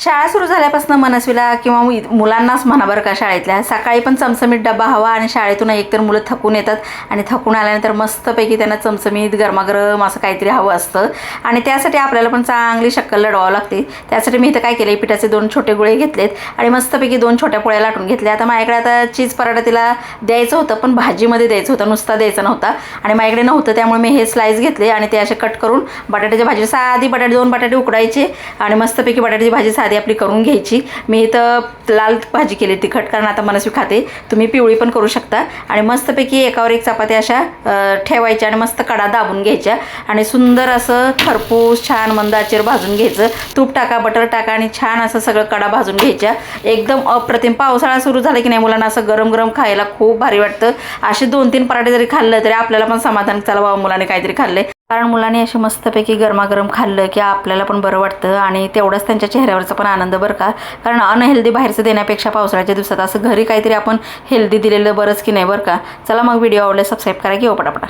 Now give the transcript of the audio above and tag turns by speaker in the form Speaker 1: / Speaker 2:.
Speaker 1: शाळा सुरू झाल्यापासून मनस्वीला किंवा मुलांनाच म्हणा बरं का शाळेतल्या? सकाळी पण चमचमीत डबा हवा आणि शाळेतून एकतर मुलं थकून येतात आणि थकून आल्यानंतर मस्तपैकी त्यांना चमचमीत गरमागरम असं काहीतरी हवं असतं. आणि त्यासाठी आपल्याला पण चांगली शक्कल लढवावं लागते. त्यासाठी मी इथं काय केलं पिठाचे दोन छोटे गोळे घेतलेत आणि मस्तपैकी दोन छोट्या पोळ्या लाटून घेतल्या. आता माझ्याकडे आता चीज पराठा तिला द्यायचं होतं पण भाजीमध्ये द्यायचं होतं नुसता द्यायचा नव्हता. आणि माझ्याकडे नव्हतं त्यामुळे मी हे स्लाईस घेतले आणि ते असे कट करून बटाट्याच्या भाजी साधी बटाटे दोन बटाटे उकडायचे आणि मस्तपैकी बटाट्याची भाजी साधी आपली करून घ्यायची. मी इथं लाल भाजी केली तिखट कारण आता मनस्वी खाते तुम्ही पिवळी पण करू शकता. आणि मस्तपैकी एकावर एक चपाती अशा ठेवायच्या आणि मस्त कडा दाबून घ्यायच्या. आणि सुंदर असं खरपूस छान मंद भाजून घ्यायचं. तूप टाका बटर टाका आणि छान असं सगळं कडा भाजून घ्यायच्या. एकदम अप्रतिम पावसाळा सुरू झाला की नाही मुलांना? असं गरम गरम खायला खूप भारी वाटतं. असे दोन तीन पराठे जरी खाल्लं तरी आपल्याला पण समाधान. चला बाबा मुलाने काहीतरी खाल्ले कारण मुलांनी असे मस्तपैकी गरमागरम खाल्लं की आपल्याला पण बरं वाटतं आणि तेवढंच त्यांच्या चेहऱ्यावरचा पण आनंद बरं का? कारण अनहेल्दी बाहेरचं देण्यापेक्षा पावसाळ्याच्या दिवसात असं घरी काहीतरी आपण हेल्दी दिलेलं बरंच की नाही बरं का? चला मग व्हिडिओ आवडला सबस्क्राईब करा की हो पटापटा.